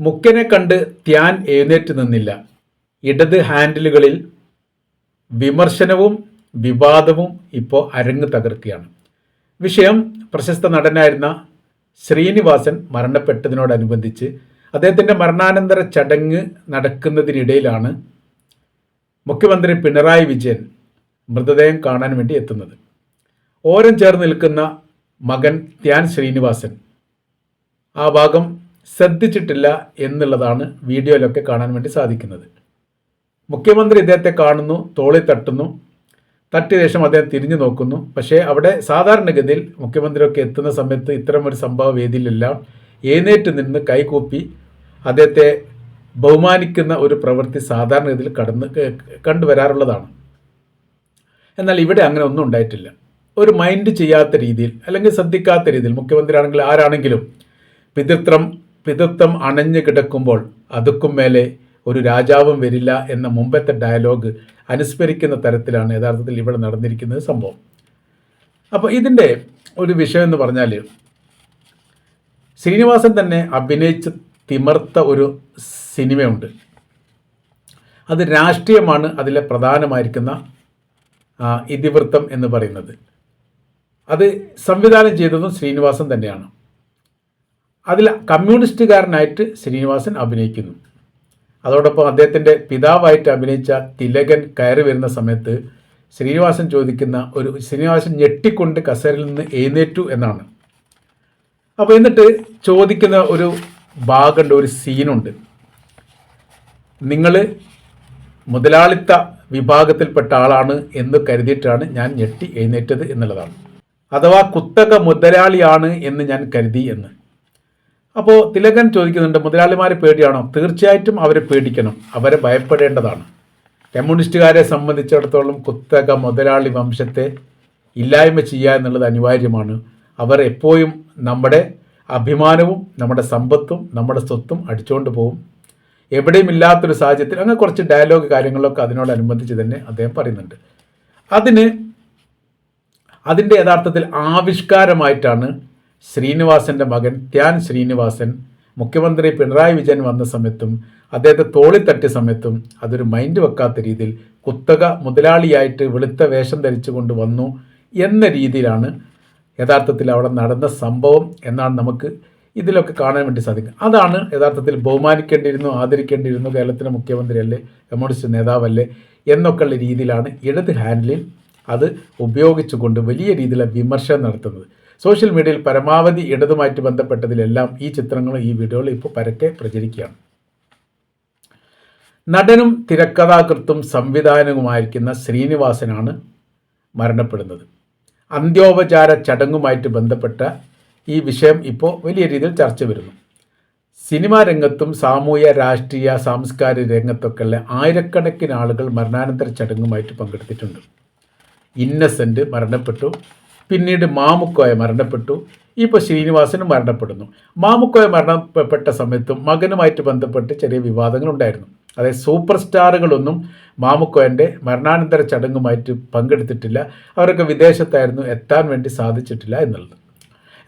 മുക്കനെ കണ്ട് ത്യാൻ എഴുന്നേറ്റ് നിന്നില്ല. ഇടത് ഹാൻഡിലുകളിൽ വിമർശനവും വിവാദവും ഇപ്പോൾ അരങ്ങ് തകർക്കുകയാണ്. വിഷയം പ്രശസ്ത നടനായിരുന്ന ശ്രീനിവാസൻ മരണപ്പെട്ടതിനോടനുബന്ധിച്ച് അദ്ദേഹത്തിന്റെ മരണാനന്തര ചടങ്ങ് നടക്കുന്നതിനിടയിലാണ് മുഖ്യമന്ത്രി പിണറായി വിജയൻ മൃതദേഹം കാണാൻ വേണ്ടി എത്തുന്നത്. ഓരം ചേർന്ന് നിൽക്കുന്ന മകൻ ത്യാൻ ശ്രീനിവാസൻ. ആ ഭാഗം ശ്രദ്ധിച്ചിട്ടില്ല എന്നുള്ളതാണ് വീഡിയോയിലൊക്കെ കാണാൻ വേണ്ടി സാധിക്കുന്നത്. മുഖ്യമന്ത്രി ഇദ്ദേഹത്തെ കാണുന്നു തോളി തട്ടുന്നു. തട്ടിയ ശേഷം അദ്ദേഹം തിരിഞ്ഞു നോക്കുന്നു. പക്ഷേ അവിടെ സാധാരണഗതിയിൽ മുഖ്യമന്ത്രിയൊക്കെ എത്തുന്ന സമയത്ത് ഇത്തരം ഒരു സംഭവ വേദിയിലെല്ലാം. എഴുന്നേറ്റ് നിന്ന് കൈകൂപ്പി അദ്ദേഹത്തെ ബഹുമാനിക്കുന്ന ഒരു പ്രവൃത്തി സാധാരണഗതിയിൽ കടന്ന് കണ്ടുവരാറുള്ളതാണ്. എന്നാൽ ഇവിടെ അങ്ങനെ ഒന്നും ഉണ്ടായിട്ടില്ല. ഒരു മൈൻഡ് ചെയ്യാത്ത രീതിയിൽ അല്ലെങ്കിൽ ശ്രദ്ധിക്കാത്ത രീതിയിൽ മുഖ്യമന്ത്രി ആണെങ്കിൽ ആരാണെങ്കിലും പിതൃത്വം പിതൃത്വം അണഞ്ഞു കിടക്കുമ്പോൾ അതുക്കും മേലെ ഒരു രാജാവും വരില്ല എന്ന മുമ്പത്തെ ഡയലോഗ് അനുസ്മരിക്കുന്ന തരത്തിലാണ് യഥാർത്ഥത്തിൽ ഇവിടെ നടന്നിരിക്കുന്നത് സംഭവം. അപ്പോൾ ഇതിന്റെ ഒരു വിഷയം എന്ന് പറഞ്ഞാൽ ശ്രീനിവാസൻ തന്നെ അഭിനയിച്ച് തിമർത്ത ഒരു സിനിമയുണ്ട്. അത് രാഷ്ട്രീയമാണ് അതിലെ പ്രധാനമായിരിക്കുന്ന ഇതിവൃത്തം എന്ന് പറയുന്നത്. അത് സംവിധാനം ചെയ്തതും ശ്രീനിവാസൻ തന്നെയാണ്. അതിൽ കമ്മ്യൂണിസ്റ്റുകാരനായിട്ട് ശ്രീനിവാസൻ അഭിനയിക്കുന്നു. അതോടൊപ്പം അദ്ദേഹത്തിന്റെ പിതാവായിട്ട് അഭിനയിച്ച തിലകൻ കയറി വരുന്ന സമയത്ത് ശ്രീനിവാസൻ ചോദിക്കുന്ന ഒരു ശ്രീനിവാസൻ ഞെട്ടിക്കൊണ്ട് കസേരയിൽ നിന്ന് എഴുന്നേറ്റു എന്നാണ്. അപ്പോൾ എന്നിട്ട് ചോദിക്കുന്ന ഒരു ഭാഗമുണ്ട് ഒരു സീനുണ്ട്. നിങ്ങൾ മുതലാളിത്ത വിഭാഗത്തിൽപ്പെട്ട ആളാണ് എന്ന് കരുതിയിട്ടാണ് ഞാൻ ഞെട്ടി എഴുന്നേറ്റത് എന്നുള്ളതാണ്. അഥവാ കുത്തക മുതലാളിയാണ് എന്ന് ഞാൻ കരുതി എന്ന്. അപ്പോൾ തിലകൻ ചോദിക്കുന്നുണ്ട് മുതലാളിമാരെ പേടിയാണോ? തീർച്ചയായിട്ടും അവരെ പേടിക്കണം. അവരെ ഭയപ്പെടേണ്ടതാണ്. കമ്മ്യൂണിസ്റ്റുകാരെ സംബന്ധിച്ചിടത്തോളം കുത്തക മുതലാളി വംശത്തെ ഇല്ലായ്മ ചെയ്യുക എന്നുള്ളത് അനിവാര്യമാണ്. അവർ എപ്പോഴും നമ്മുടെ അഭിമാനവും നമ്മുടെ സമ്പത്തും നമ്മുടെ സ്വത്തും അടിച്ചുകൊണ്ട് പോകും. എവിടെയും ഇല്ലാത്തൊരു സാഹചര്യത്തിൽ അങ്ങനെ കുറച്ച് ഡയലോഗ് കാര്യങ്ങളൊക്കെ അതിനോടനുബന്ധിച്ച് തന്നെ അദ്ദേഹം പറയുന്നുണ്ട്. അതിന് അതിന്റെ യഥാർത്ഥത്തിൽ ആവിഷ്കാരമായിട്ടാണ് ശ്രീനിവാസന്റെ മകൻ ത്യാൻ ശ്രീനിവാസൻ മുഖ്യമന്ത്രി പിണറായി വിജയൻ വന്ന സമയത്തും അദ്ദേഹത്തെ തോളി തട്ടിയ സമയത്തും അതൊരു മൈൻഡ് വെക്കാത്ത രീതിയിൽ കുത്തക മുതലാളിയായിട്ട് വെളുത്ത വേഷം ധരിച്ചുകൊണ്ട് വന്നു എന്ന രീതിയിലാണ് യഥാർത്ഥത്തിൽ അവിടെ നടന്ന സംഭവം എന്നാണ് നമുക്ക് ഇതിലൊക്കെ കാണാൻ വേണ്ടി സാധിക്കുക അതാണ് യഥാർത്ഥത്തിൽ ബഹുമാനിക്കേണ്ടിയിരുന്നു ആദരിക്കേണ്ടിയിരുന്നു കേരളത്തിലെ മുഖ്യമന്ത്രിയല്ലേ കമ്മ്യൂണിസ്റ്റ് നേതാവല്ലേ എന്നൊക്കെയുള്ള രീതിയിലാണ് ഇടത് ഹാൻഡിലിൽ അത് ഉപയോഗിച്ചുകൊണ്ട് വലിയ രീതിയിലുള്ള വിമർശനം നടത്തുന്നത്. സോഷ്യൽ മീഡിയയിൽ പരമാവധി ഇടതുമായിട്ട് ബന്ധപ്പെട്ടതിലെല്ലാം ഈ ചിത്രങ്ങളും ഈ വീഡിയോകളും ഇപ്പോൾ പരക്കെ പ്രചരിക്കുകയാണ്. നടനും തിരക്കഥാകൃത്തും സംവിധാനവുമായിരിക്കുന്ന ശ്രീനിവാസനാണ് മരണപ്പെടുന്നത്. അന്ത്യോപചാര ചടങ്ങുമായിട്ട് ബന്ധപ്പെട്ട ഈ വിഷയം ഇപ്പോൾ വലിയ രീതിയിൽ ചർച്ച വരുന്നു. സിനിമാ രംഗത്തും സാമൂഹ്യ രാഷ്ട്രീയ സാംസ്കാരിക രംഗത്തൊക്കെയുള്ള ആയിരക്കണക്കിന് ആളുകൾ മരണാനന്തര ചടങ്ങുമായിട്ട് പങ്കെടുത്തിട്ടുണ്ട്. ഇന്നസെന്റ് മരണപ്പെട്ടു. പിന്നീട് മാമുക്കോയ മരണപ്പെട്ടു. ഇപ്പോൾ ശ്രീനിവാസനും മരണപ്പെടുന്നു. മാമുക്കോയ മരണപ്പെട്ട സമയത്തും മകനുമായിട്ട് ബന്ധപ്പെട്ട് ചെറിയ വിവാദങ്ങൾ ഉണ്ടായിരുന്നു അതായത് സൂപ്പർ സ്റ്റാറുകളൊന്നും മാമുക്കോയന്റെ മരണാനന്തര ചടങ്ങുമായിട്ട് പങ്കെടുത്തിട്ടില്ല. അവരൊക്കെ വിദേശത്തായിരുന്നു എത്താൻ വേണ്ടി സാധിച്ചിട്ടില്ല എന്നുള്ളത്.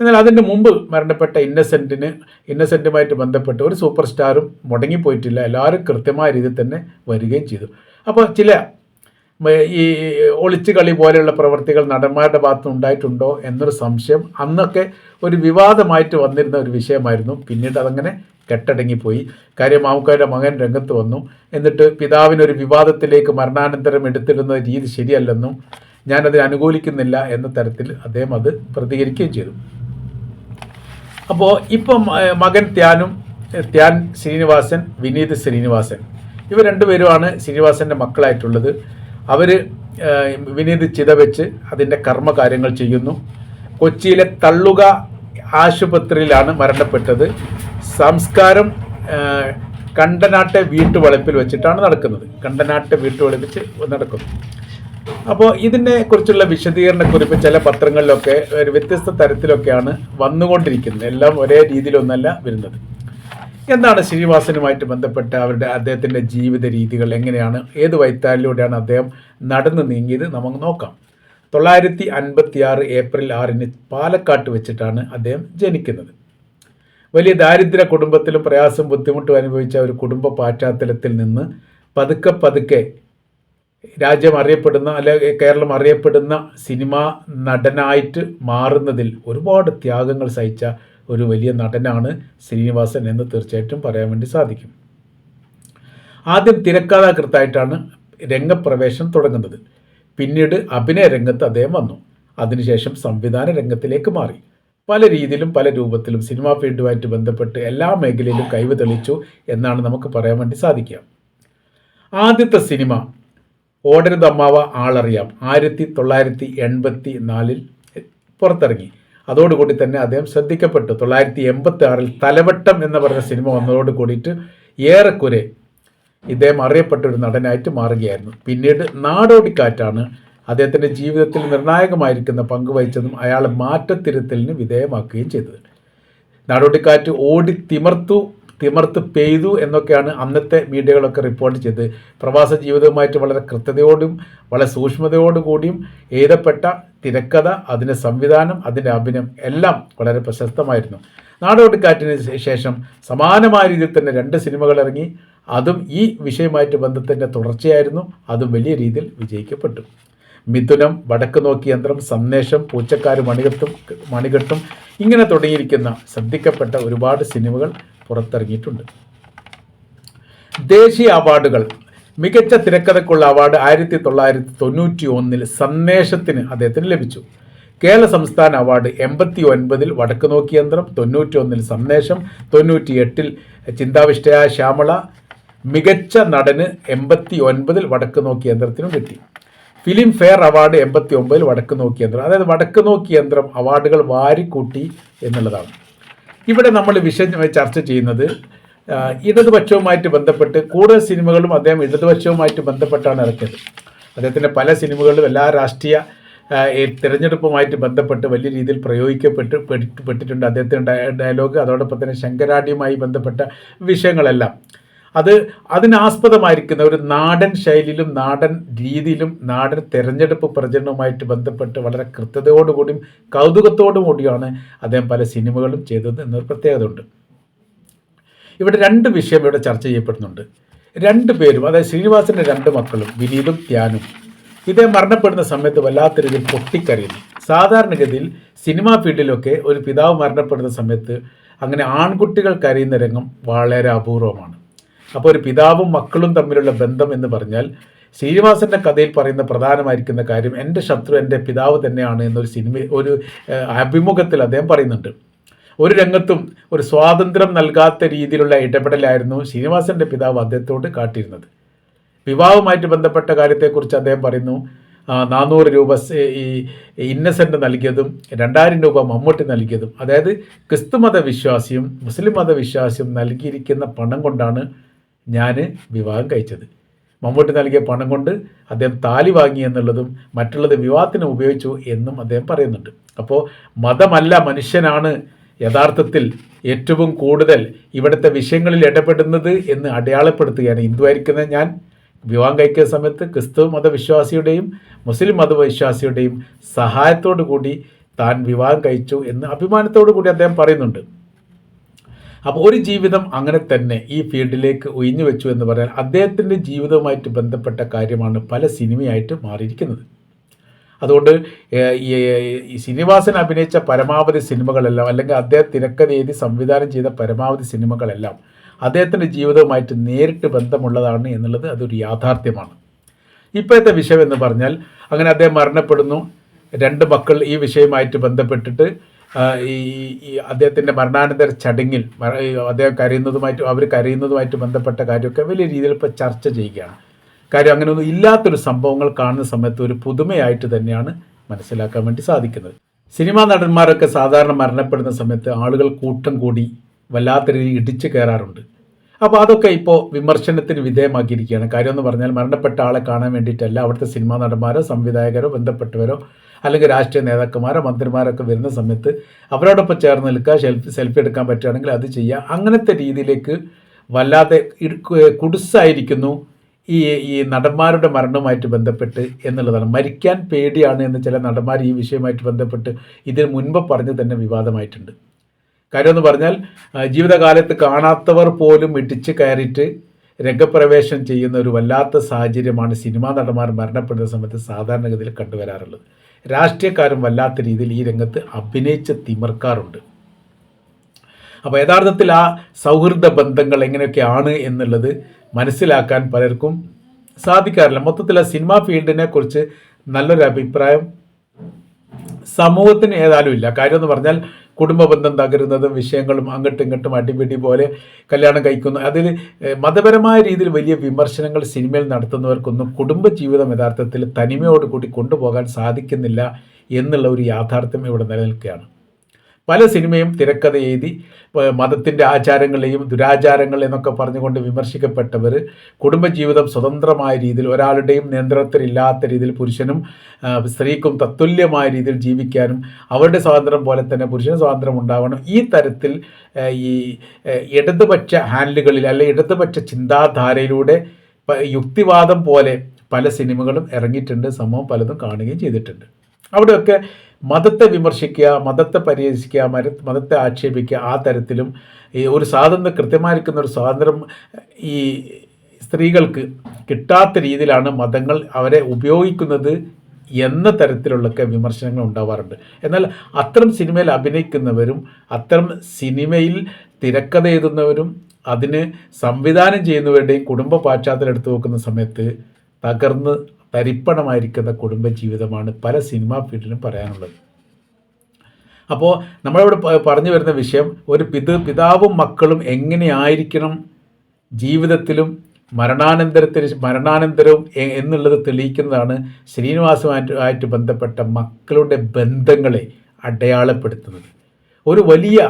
എന്നാൽ അതിന് മുമ്പ് മരണപ്പെട്ട ഇന്നസെന്റിന് ഇന്നസെന്റുമായിട്ട് ബന്ധപ്പെട്ട് ഒരു സൂപ്പർ സ്റ്റാറും മുടങ്ങിപ്പോയിട്ടില്ല. എല്ലാവരും കൃത്യമായ രീതിയിൽ തന്നെ വരികയും ചെയ്തു. അപ്പോൾ ചില ഈ ഒളിച്ചു കളി പോലെയുള്ള പ്രവൃത്തികൾ നടന്മാരുടെ ഭാഗത്ത് ഉണ്ടായിട്ടുണ്ടോ എന്നൊരു സംശയം. അന്നൊക്കെ ഒരു വിവാദമായിട്ട് വന്നിരുന്ന ഒരു വിഷയമായിരുന്നു. പിന്നീട് അതങ്ങനെ കെട്ടടങ്ങിപ്പോയി. കാര്യം മാമുക്കാരുടെ മകൻ രംഗത്ത് വന്നു. എന്നിട്ട് പിതാവിനൊരു വിവാദത്തിലേക്ക് മരണാനന്തരം എടുത്തിടുന്ന രീതി ശരിയല്ലെന്നും ഞാനതിനെ അനുകൂലിക്കുന്നില്ല എന്ന തരത്തിൽ അദ്ദേഹം അത് പ്രതികരിക്കുകയും ചെയ്തു. അപ്പോൾ ഇപ്പം മകൻ ത്യാനും ത്യാൻ ശ്രീനിവാസൻ വിനീത് ശ്രീനിവാസൻ. ഇവർ രണ്ടുപേരുമാണ് ശ്രീനിവാസന്റെ മക്കളായിട്ടുള്ളത്. അവർ വിനീത് ചിത വെച്ച് അതിന്റെ കർമ്മകാര്യങ്ങൾ ചെയ്യുന്നു. കൊച്ചിയിലെ തള്ളുക ആശുപത്രിയിലാണ് മരണപ്പെട്ടത്. സംസ്കാരം കണ്ടനാട്ടെ വീട്ടുവളപ്പിൽ വെച്ചിട്ടാണ് നടക്കുന്നത്. കണ്ടനാട്ടെ വീട്ടുവളപ്പിച്ച് നടക്കുന്നു. അപ്പോൾ ഇതിനെ കുറിച്ചുള്ള വിശദീകരണക്കുറിപ്പ് ചില പത്രങ്ങളിലൊക്കെ വ്യത്യസ്ത തരത്തിലൊക്കെയാണ് വന്നുകൊണ്ടിരിക്കുന്നത്. എല്ലാം ഒരേ രീതിയിലൊന്നല്ല വരുന്നത്. എന്താണ് ശ്രീനിവാസനുമായിട്ട് ബന്ധപ്പെട്ട അവരുടെ അദ്ദേഹത്തിന്റെ ജീവിത രീതികൾ എങ്ങനെയാണ്? ഏത് വൈത്താലിലൂടെയാണ് അദ്ദേഹം നടന്നു നീങ്ങിയത്? നമുക്ക് നോക്കാം. തൊള്ളായിരത്തി അൻപത്തി ആറ് ഏപ്രിൽ ആറിന് പാലക്കാട്ട് വെച്ചിട്ടാണ് അദ്ദേഹം ജനിക്കുന്നത്. വലിയ ദാരിദ്ര്യ കുടുംബത്തിലും പ്രയാസം ബുദ്ധിമുട്ടും അനുഭവിച്ച ഒരു കുടുംബ പാശ്ചാത്തലത്തിൽ നിന്ന് പതുക്കെ പതുക്കെ രാജ്യം അറിയപ്പെടുന്ന അല്ലെ കേരളം അറിയപ്പെടുന്ന സിനിമാ നടനായിട്ട് മാറുന്നതിൽ ഒരുപാട് ത്യാഗങ്ങൾ സഹിച്ച ഒരു വലിയ നടനാണ് ശ്രീനിവാസൻ എന്ന് തീർച്ചയായിട്ടും പറയാൻ വേണ്ടി സാധിക്കും. ആദ്യം തിരക്കഥാകൃത്തായിട്ടാണ് രംഗപ്രവേശം തുടങ്ങുന്നത്. പിന്നീട് അഭിനയ രംഗത്ത് അദ്ദേഹം വന്നു. അതിനുശേഷം സംവിധാന രംഗത്തിലേക്ക് മാറി. പല രീതിയിലും പല രൂപത്തിലും സിനിമാ ഫീൽഡുമായിട്ട് ബന്ധപ്പെട്ട് എല്ലാ മേഖലയിലും കഴിവ് തെളിച്ചു എന്നാണ് നമുക്ക് പറയാൻ വേണ്ടി സാധിക്കുക. ആദ്യത്തെ സിനിമ ഓടരുതമ്മാവ ആളറിയാം ആയിരത്തി തൊള്ളായിരത്തി എൺപത്തി നാലിൽ പുറത്തിറങ്ങി. അതോടുകൂടി തന്നെ അദ്ദേഹം ശ്രദ്ധിക്കപ്പെട്ടു. തൊള്ളായിരത്തി എൺപത്തി ആറിൽ തലവട്ടം എന്ന് പറഞ്ഞ സിനിമ വന്നതോട് കൂടിയിട്ട് ഏറെക്കുറെ ഇദ്ദേഹം അറിയപ്പെട്ട ഒരു നടനായിട്ട് മാറുകയായിരുന്നു. പിന്നീട് നാടോടിക്കാറ്റാണ് അദ്ദേഹത്തിന്റെ ജീവിതത്തിൽ നിർണായകമായിരിക്കുന്ന പങ്ക് വഹിച്ചതും അയാളെ മാറ്റത്തിരുത്തലിന് വിധേയമാക്കുകയും ചെയ്തത്. നാടോടിക്കാറ്റ് ഓടി തിമർത്തു തിമർത്ത് പെയ്തു എന്നൊക്കെയാണ് അന്നത്തെ മീഡിയകളൊക്കെ റിപ്പോർട്ട് ചെയ്ത് പ്രവാസ ജീവിതവുമായിട്ട് വളരെ കൃത്യതയോടും വളരെ സൂക്ഷ്മതയോടു കൂടിയും എഴുതപ്പെട്ട തിരക്കഥ അതിന്റെ സംവിധാനം അതിന്റെ അഭിനയം എല്ലാം വളരെ പ്രശസ്തമായിരുന്നു. നാടോടിക്കാറ്റിന് ശേഷം സമാനമായ രീതിയിൽ തന്നെ രണ്ട് സിനിമകൾ ഇറങ്ങി. അതും ഈ വിഷയമായിട്ട് ബന്ധത്തിന്റെ തുടർച്ചയായിരുന്നു. അതും വലിയ രീതിയിൽ വിജയിക്കപ്പെട്ടു. മിഥുനം വടക്ക് നോക്കി യന്ത്രം സന്ദേശം പൂച്ചക്കാർ മണികെട്ടും മണികെട്ടും ഇങ്ങനെ തുടങ്ങിയിരിക്കുന്ന ശ്രദ്ധിക്കപ്പെട്ട ഒരുപാട് സിനിമകൾ പുറത്തിറങ്ങിയിട്ടുണ്ട്. ദേശീയ അവാർഡുകൾ. മികച്ച തിരക്കഥയ്ക്കുള്ള അവാർഡ് ആയിരത്തി തൊള്ളായിരത്തി തൊണ്ണൂറ്റി ഒന്നിൽ സന്ദേശത്തിന് അദ്ദേഹത്തിന് ലഭിച്ചു. കേരള സംസ്ഥാന അവാർഡ് എൺപത്തി ഒൻപതിൽ വടക്ക് നോക്കി യന്ത്രം തൊണ്ണൂറ്റി ഒന്നിൽ സന്ദേശം തൊണ്ണൂറ്റി എട്ടിൽ ചിന്താവിഷ്ടയായ ശ്യാമള മികച്ച നടന് എൺപത്തി ഒൻപതിൽ വടക്ക് നോക്കി യന്ത്രത്തിനും കിട്ടി ഫിലിം ഫെയർ അവാർഡ് എൺപത്തി ഒമ്പതിൽ വടക്ക് നോക്കി യന്ത്രം അതായത് വടക്ക് നോക്കി യന്ത്രം അവാർഡുകൾ വാരിക്കൂട്ടി എന്നുള്ളതാണ്. ഇവിടെ നമ്മൾ വിശദമായി ചർച്ച ചെയ്യുന്നത് ഇടതുപക്ഷവുമായിട്ട് ബന്ധപ്പെട്ട് കൂടുതൽ സിനിമകളും അദ്ദേഹം ഇടതുപക്ഷവുമായിട്ട് ബന്ധപ്പെട്ടാണ് ഇറക്കിയത്. അദ്ദേഹത്തിന്റെ പല സിനിമകളിലും എല്ലാ രാഷ്ട്രീയ തിരഞ്ഞെടുപ്പുമായിട്ട് ബന്ധപ്പെട്ട് വലിയ രീതിയിൽ പ്രയോഗിക്കപ്പെട്ട് പെട്ടിട്ടുണ്ട്. അദ്ദേഹത്തിന്റെ ഡയലോഗ് അതോടൊപ്പം തന്നെ ശങ്കരാടിയുമായി ബന്ധപ്പെട്ട വിഷയങ്ങളെല്ലാം. അത് അതിനാസ്പദമായിരിക്കുന്ന ഒരു നാടൻ ശൈലിയിലും നാടൻ രീതിയിലും നാടൻ തെരഞ്ഞെടുപ്പ് പ്രചരണവുമായിട്ട് ബന്ധപ്പെട്ട് വളരെ കൃത്യതയോടുകൂടിയും കൗതുകത്തോടു കൂടിയാണ് അദ്ദേഹം പല സിനിമകളും ചെയ്തത് എന്നൊരു പ്രത്യേകത ഉണ്ട് ഇവിടെ രണ്ട് വിഷയം ഇവിടെ ചർച്ച ചെയ്യപ്പെടുന്നുണ്ട്. രണ്ട് പേരും അതായത് ശ്രീനിവാസന്റെ രണ്ട് മക്കളും വിനീതും ധ്യാനും ഇദ്ദേഹം മരണപ്പെടുന്ന സമയത്ത് വല്ലാത്ത രീതിയിൽ പൊട്ടിക്കരയുന്നു. സാധാരണഗതിയിൽ സിനിമാ ഫീൽഡിലൊക്കെ ഒരു പിതാവ് മരണപ്പെടുന്ന സമയത്ത് അങ്ങനെ ആൺകുട്ടികൾ കരയുന്ന രംഗം വളരെ അപൂർവമാണ്. അപ്പോൾ ഒരു പിതാവും മക്കളും തമ്മിലുള്ള ബന്ധം എന്ന് പറഞ്ഞാൽ ശ്രീനിവാസന്റെ കഥയിൽ പറയുന്ന പ്രധാനമായിരിക്കുന്ന കാര്യം എന്റെ ശത്രു എന്റെ പിതാവ് തന്നെയാണ് എന്നൊരു സിനിമ ഒരു അഭിമുഖത്തിൽ അദ്ദേഹം പറയുന്നുണ്ട്. ഒരു രംഗത്തും ഒരു സ്വാതന്ത്ര്യം നൽകാത്ത രീതിയിലുള്ള ഇടപെടലായിരുന്നു ശ്രീനിവാസന്റെ പിതാവ് അദ്ദേഹത്തോട് കാട്ടിയിരുന്നത്. വിവാഹവുമായിട്ട് ബന്ധപ്പെട്ട കാര്യത്തെക്കുറിച്ച് അദ്ദേഹം പറയുന്നു നാനൂറ് രൂപ ഈ ഇന്നസെന്റ് നൽകിയതും രണ്ടായിരം രൂപ മമ്മൂട്ടി നൽകിയതും അതായത് ക്രിസ്തുമത വിശ്വാസിയും മുസ്ലിം മത വിശ്വാസിയും നൽകിയിരിക്കുന്ന പണം കൊണ്ടാണ് ഞാൻ വിവാഹം കഴിച്ചത്. മമ്മൂട്ടി നൽകിയ പണം കൊണ്ട് അദ്ദേഹം താലി വാങ്ങി എന്നുള്ളതും മറ്റുള്ളത് വിവാഹത്തിന് ഉപയോഗിച്ചു എന്നും അദ്ദേഹം പറയുന്നുണ്ട്. അപ്പോൾ മതമല്ല മനുഷ്യനാണ് യഥാർത്ഥത്തിൽ ഏറ്റവും കൂടുതൽ ഇവിടുത്തെ വിഷയങ്ങളിൽ ഇടപെടുന്നത് എന്ന് അടയാളപ്പെടുത്തുകയാണ് ഹിന്ദുവായിരിക്കുന്ന ഞാൻ. വിവാഹം കഴിക്കുന്ന സമയത്ത് ക്രിസ്തു മതവിശ്വാസിയുടെയും മുസ്ലിം മതവിശ്വാസിയുടെയും സഹായത്തോടു കൂടി താൻ വിവാഹം കഴിച്ചു എന്ന് അഭിമാനത്തോടു കൂടി അദ്ദേഹം പറയുന്നുണ്ട്. അപ്പോൾ ഒരു ജീവിതം അങ്ങനെ തന്നെ ഈ ഫീൽഡിലേക്ക് ഒഴിഞ്ഞു വെച്ചു എന്ന് പറയാൻ അദ്ദേഹത്തിന്റെ ജീവിതവുമായിട്ട് ബന്ധപ്പെട്ട കാര്യമാണ് പല സിനിമയായിട്ട് മാറിയിരിക്കുന്നത്. അതുകൊണ്ട് ഈ ശ്രീനിവാസൻ അഭിനയിച്ച പരമാവധി സിനിമകളെല്ലാം അല്ലെങ്കിൽ അദ്ദേഹം തിരക്കഥ സംവിധാനം ചെയ്ത പരമാവധി സിനിമകളെല്ലാം അദ്ദേഹത്തിന്റെ ജീവിതവുമായിട്ട് നേരിട്ട് ബന്ധമുള്ളതാണ് എന്നുള്ളത് അതൊരു യാഥാർത്ഥ്യമാണ്. ഇപ്പോഴത്തെ വിഷയം എന്ന് പറഞ്ഞാൽ അങ്ങനെ അദ്ദേഹം മരണപ്പെടുന്നു. രണ്ട് മക്കൾ ഈ വിഷയമായിട്ട് ബന്ധപ്പെട്ടിട്ട് ഈ ഈ അദ്ദേഹത്തിന്റെ മരണാനന്തര ചടങ്ങിൽ അദ്ദേഹം കരയുന്നതുമായിട്ട് അവർ കരയുന്നതുമായിട്ട് ബന്ധപ്പെട്ട കാര്യമൊക്കെ വലിയ രീതിയിൽ ഇപ്പോൾ ചർച്ച ചെയ്യുകയാണ്. കാര്യം അങ്ങനെയൊന്നും ഇല്ലാത്തൊരു സംഭവങ്ങൾ കാണുന്ന സമയത്ത് ഒരു പുതുമയായിട്ട് തന്നെയാണ് മനസ്സിലാക്കാൻ വേണ്ടി സാധിക്കുന്നത്. സിനിമാ നടന്മാരൊക്കെ സാധാരണ മരണപ്പെടുന്ന സമയത്ത് ആളുകൾ കൂട്ടം കൂടി വല്ലാത്ത രീതിയിൽ ഇടിച്ചു കയറാറുണ്ട്. അപ്പോൾ അതൊക്കെ ഇപ്പോൾ വിമർശനത്തിന് വിധേയമാക്കിയിരിക്കുകയാണ്. കാര്യം എന്ന് പറഞ്ഞാൽ മരണപ്പെട്ട ആളെ കാണാൻ വേണ്ടിയിട്ടല്ല അവിടുത്തെ സിനിമാ നടന്മാരോ സംവിധായകരോ ബന്ധപ്പെട്ടവരോ അല്ലെങ്കിൽ രാഷ്ട്രീയ നേതാക്കന്മാരോ മന്ത്രിമാരൊക്കെ വരുന്ന സമയത്ത് അവരോടൊപ്പം ചേർന്ന് നിൽക്കുക സെൽഫി സെൽഫി എടുക്കാൻ പറ്റുകയാണെങ്കിൽ അത് ചെയ്യുക. അങ്ങനത്തെ രീതിയിലേക്ക് വല്ലാതെ കുടുസായിരിക്കുന്നു ഈ ഈ നടന്മാരുടെ മരണവുമായിട്ട് ബന്ധപ്പെട്ട് എന്നുള്ളതാണ്. മരിക്കാൻ പേടിയാണ് എന്ന് ചില നടന്മാർ ഈ വിഷയമായിട്ട് ബന്ധപ്പെട്ട് ഇതിന് മുൻപ് പറഞ്ഞ് തന്നെ വിവാദമായിട്ടുണ്ട്. കാര്യമെന്ന് പറഞ്ഞാൽ ജീവിതകാലത്ത് കാണാത്തവർ പോലും ഇടിച്ച് കയറിയിട്ട് രംഗപ്രവേശം ചെയ്യുന്ന ഒരു വല്ലാത്ത സാഹചര്യമാണ് സിനിമാ നടന്മാർ മരണപ്പെടുന്ന സമയത്ത് സാധാരണഗതിയിൽ കണ്ടുവരാറുള്ളത്. രാഷ്ട്രീയക്കാരും വല്ലാത്ത രീതിയിൽ ഈ രംഗത്ത് അഭിനയിച്ച് തിമിർക്കാറുണ്ട്. അപ്പോൾ യഥാർത്ഥത്തിൽ ആ സൗഹൃദ ബന്ധങ്ങൾ എങ്ങനെയൊക്കെയാണ് എന്നുള്ളത് മനസ്സിലാക്കാൻ പലർക്കും സാധിക്കാറില്ല. മൊത്തത്തിൽ ആ സിനിമാ ഫീൽഡിനെ കുറിച്ച് നല്ലൊരു അഭിപ്രായം സമൂഹത്തിന് ഏതായാലും ഇല്ല. കാര്യം എന്ന് പറഞ്ഞാൽ കുടുംബ ബന്ധം തകരുന്നതും വിഷയങ്ങളും അങ്ങോട്ടും ഇങ്ങോട്ടും അടിപിടി പോലെ കല്യാണം കഴിക്കുന്നു. അതിൽ മതപരമായ രീതിയിൽ വലിയ വിമർശനങ്ങൾ സിനിമയിൽ നടത്തുന്നവർക്കൊന്നും കുടുംബ കുടുംബജീവിതം യഥാർത്ഥത്തിൽ തനിമയോടുകൂടി കൊണ്ടുപോകാൻ സാധിക്കുന്നില്ല എന്നുള്ള ഒരു യാഥാർത്ഥ്യം ഇവിടെ നിലനിൽക്കുകയാണ്. പല സിനിമയും തിരക്കഥ എഴുതി മതത്തിന്റെ ആചാരങ്ങളെയും ദുരാചാരങ്ങളെയും എന്നൊക്കെ പറഞ്ഞുകൊണ്ട് വിമർശിക്കപ്പെട്ടവർ കുടുംബജീവിതം സ്വതന്ത്രമായ രീതിയിൽ ഒരാളുടെയും നിയന്ത്രണത്തിലില്ലാത്ത രീതിയിൽ പുരുഷനും സ്ത്രീക്കും തത്തുല്യമായ രീതിയിൽ ജീവിക്കാനും അവരുടെ സ്വാതന്ത്ര്യം പോലെ തന്നെ പുരുഷന് സ്വാതന്ത്ര്യം ഉണ്ടാവണം. ഈ തരത്തിൽ ഈ ഇടതുപക്ഷ ഹാൻഡിലുകളിൽ അല്ലെ ഇടതുപക്ഷ ചിന്താധാരയിലൂടെ യുക്തിവാദം പോലെ പല സിനിമകളും ഇറങ്ങിയിട്ടുണ്ട് സമൂഹം പലതും കാണുകയും ചെയ്തിട്ടുണ്ട്. അവിടെയൊക്കെ മതത്തെ വിമർശിക്കുക മതത്തെ പരിഹസിക്കുക മര മതത്തെ ആക്ഷേപിക്കുക ആ തരത്തിലും ഈ ഒരു സ്വാതന്ത്ര്യം കൃത്യമായിരിക്കുന്ന ഒരു സ്വാതന്ത്ര്യം ഈ സ്ത്രീകൾക്ക് കിട്ടാത്ത രീതിയിലാണ് മതങ്ങൾ അവരെ ഉപയോഗിക്കുന്നത് എന്ന തരത്തിലുള്ളൊക്കെ വിമർശനങ്ങൾ ഉണ്ടാവാറുണ്ട്. എന്നാൽ അത്തരം സിനിമയിൽ അഭിനയിക്കുന്നവരും അത്തരം സിനിമയിൽ തിരക്കഥ എഴുതുന്നവരും അതിന് സംവിധാനം ചെയ്യുന്നവരുടെയും കുടുംബ പാശ്ചാത്തലം എടുത്തു നോക്കുന്ന സമയത്ത് തകർന്ന് തരിപ്പണമായിരിക്കുന്ന കുടുംബജീവിതമാണ് പല സിനിമാ ഫീൽഡിലും പറയാനുള്ളത്. അപ്പോൾ നമ്മളിവിടെ പറഞ്ഞു വരുന്ന വിഷയം ഒരു പിത പിതാവും മക്കളും എങ്ങനെയായിരിക്കണം ജീവിതത്തിലും മരണാനന്തരത്തിൽ മരണാനന്തരവും എന്നുള്ളത് തെളിയിക്കുന്നതാണ് ശ്രീനിവാസുമായിട്ട് ബന്ധപ്പെട്ട മക്കളുടെ ബന്ധങ്ങളെ അടയാളപ്പെടുത്തുന്നത്. ഒരു വലിയ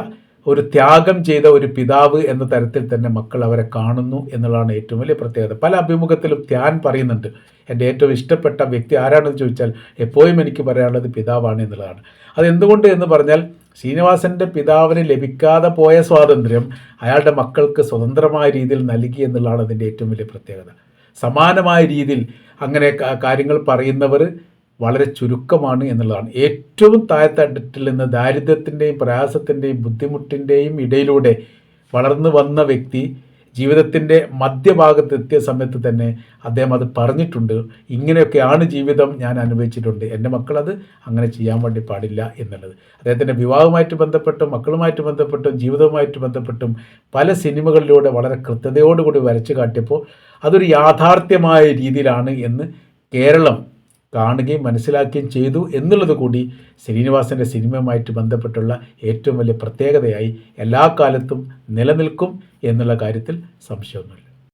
ഒരു ത്യാഗം ചെയ്ത ഒരു പിതാവ് എന്ന തരത്തിൽ തന്നെ മക്കൾ അവരെ കാണുന്നു എന്നുള്ളതാണ് ഏറ്റവും വലിയ പ്രത്യേകത. പല അഭിമുഖത്തിലും ധ്യാൻ പറയുന്നുണ്ട്. എന്റെ ഏറ്റവും ഇഷ്ടപ്പെട്ട വ്യക്തി ആരാണെന്ന് ചോദിച്ചാൽ എപ്പോഴും എനിക്ക് പറയാനുള്ളത് പിതാവാണ് എന്നുള്ളതാണ്. അതെന്തുകൊണ്ട് എന്ന് പറഞ്ഞാൽ ശ്രീനിവാസന്റെ പിതാവിന് ലഭിക്കാതെ പോയ സ്വാതന്ത്ര്യം അയാളുടെ മക്കൾക്ക് സ്വതന്ത്രമായ രീതിയിൽ നൽകി എന്നുള്ളതാണ് അതിന്റെ ഏറ്റവും വലിയ പ്രത്യേകത. സമാനമായ രീതിയിൽ അങ്ങനെ കാര്യങ്ങൾ പറയുന്നവർ വളരെ ചുരുക്കമാണ് എന്നുള്ളതാണ്. ഏറ്റവും താഴെത്തട്ടിൽ നിന്ന് ദാരിദ്ര്യത്തിന്റെയും പ്രയാസത്തിന്റെയും ബുദ്ധിമുട്ടിന്റെയും ഇടയിലൂടെ വളർന്നു വന്ന വ്യക്തി ജീവിതത്തിന്റെ മധ്യഭാഗത്ത് എത്തിയ സമയത്ത് തന്നെ അദ്ദേഹം അത് പറഞ്ഞിട്ടുണ്ട്. ഇങ്ങനെയൊക്കെയാണ് ജീവിതം ഞാൻ അനുഭവിച്ചിട്ടുണ്ട്. എന്റെ മക്കളത് അങ്ങനെ ചെയ്യാൻ വേണ്ടി പാടില്ല എന്നുള്ളത്. അദ്ദേഹത്തിന്റെ വിവാഹവുമായിട്ട് ബന്ധപ്പെട്ടും മക്കളുമായിട്ട് ബന്ധപ്പെട്ടും ജീവിതവുമായിട്ട് ബന്ധപ്പെട്ടും പല സിനിമകളിലൂടെ വളരെ കൃത്യതയോടുകൂടി വരച്ചു കാട്ടിയപ്പോൾ അതൊരു യാഥാർത്ഥ്യമായ രീതിയിലാണ് എന്ന് കേരളം കാണുകയും മനസ്സിലാക്കുകയും ചെയ്തു എന്നുള്ളത് കൂടി ശ്രീനിവാസന്റെ സിനിമയുമായിട്ട് ബന്ധപ്പെട്ടുള്ള ഏറ്റവും വലിയ പ്രത്യേകതയായി എല്ലാ കാലത്തും നിലനിൽക്കും എന്നുള്ള കാര്യത്തിൽ സംശയമൊന്നുമില്ല.